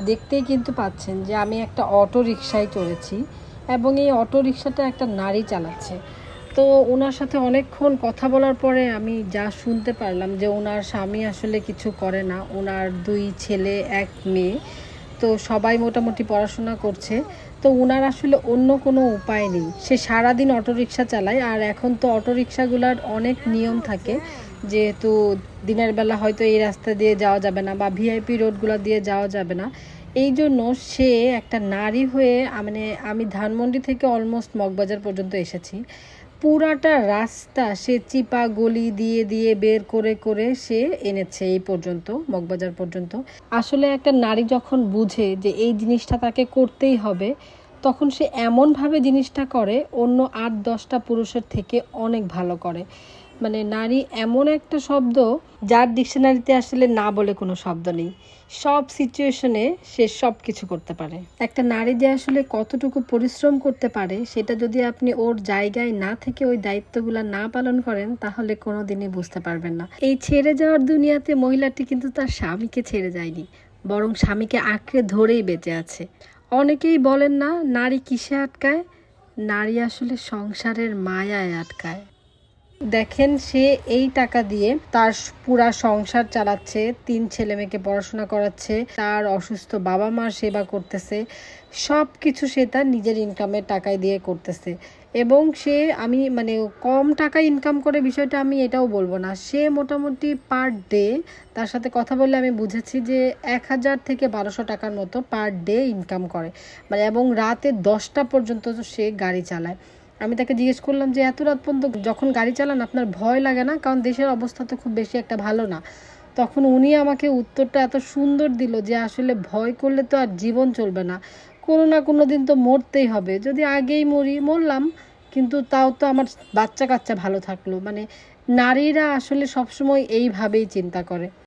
দেখতেই কিন্তু পাচ্ছেন যে আমি একটা অটো রিক্সায় চড়েছি এবং এই অটো রিক্সাটা একটা নারী চালাচ্ছে। তো ওনার সাথে অনেকক্ষণ কথা বলার পরে আমি যা শুনতে পারলাম যে ওনার স্বামী আসলে কিছু করে না, ওনার দুই ছেলে, এক মেয়ে। তো সবাই মোটামুটি পড়াশোনা করছে। তো ওনার আসলে অন্য কোনো উপায় নেই। সে সারাদিন অটোরিকশা চালায় আর এখন তো অটোরিকশাগুলোর অনেক নিয়ম থাকে। যেহেতু দিনের বেলা হয়তো এই রাস্তা দিয়ে যাওয়া যাবে না বা ভিআইপি রোডগুলো দিয়ে যাওয়া যাবে না। এই জন্য সে একটা নারী হয়ে মানে আমি ধানমন্ডি থেকে অলমোস্ট মগবাজার পর্যন্ত এসেছি। পুরাটা রাস্তা সে চিপা গলি দিয়ে দিয়ে বের করে করে সে এনেছে এই পর্যন্ত, মগবাজার পর্যন্ত। আসলে একটা নারী যখন বুঝে যে এই জিনিসটা তাকে করতেই হবে, তখন সে এমনভাবে জিনিসটা করে, অন্য আট দশটা পুরুষের থেকে অনেক ভালো করে। মানে নারী এমন একটা শব্দ যার ডিকশনারিতে আসলে না বলে কোনো শব্দ নেই। সব সিচুয়েশনে সে সব কিছু করতে পারে। একটা নারী যে আসলে কতটুকু পরিশ্রম করতে পারে, সেটা যদি আপনি ওর জায়গায় না থেকে ওই দায়িত্বগুলো না পালন করেন, তাহলে কোনো দিনই বুঝতে পারবেন না। এই ছেড়ে যাওয়ার দুনিয়াতে মহিলাটি কিন্তু তার স্বামীকে ছেড়ে যায়নি, বরং স্বামীকে আঁকড়ে ধরেই বেঁচে আছে। অনেকেই বলেন না, নারী কিসে আটকায়? নারী আসলে সংসারের মায়ায় আটকায়। দেখেন সে এই টাকা দিয়ে তার পুরা সংসার চালাচ্ছে, তিন ছেলে মেয়েকে পড়াশোনা করাচ্ছে, তার অসুস্থ বাবা মার সেবা করতেছে সব কিছু সে তার নিজের ইনকামের টাকায় দিয়ে করতেছে। এবং সে, আমি মানে কম টাকা ইনকাম করে বিষয়টা আমি এটাও বলব না। সে মোটামুটি পার ডে তার সাথে কথা বললে আমি বুঝেছি যে এক হাজার থেকে বারোশো টাকার মতো পার ডে ইনকাম করে। মানে এবং রাতে দশটা পর্যন্ত সে গাড়ি চালায়। আমি তাকে জিজ্ঞেস করলাম যে, এত রাত পর্যন্ত যখন গাড়ি চালান, আপনার ভয় লাগে না? কারণ দেশের অবস্থা তো খুব বেশি একটা ভালো না। তখন উনি আমাকে উত্তরটা এত সুন্দর দিল যে, আসলে ভয় করলে তো আর জীবন চলবে না। কোনো না কোনো দিন তো মরতেই হবে। যদি আগেই মরি, মরলাম, কিন্তু তাও তো আমার বাচ্চা কাচ্চা ভালো থাকল। মানে নারীরা আসলে সবসময় এইভাবেই চিন্তা করে।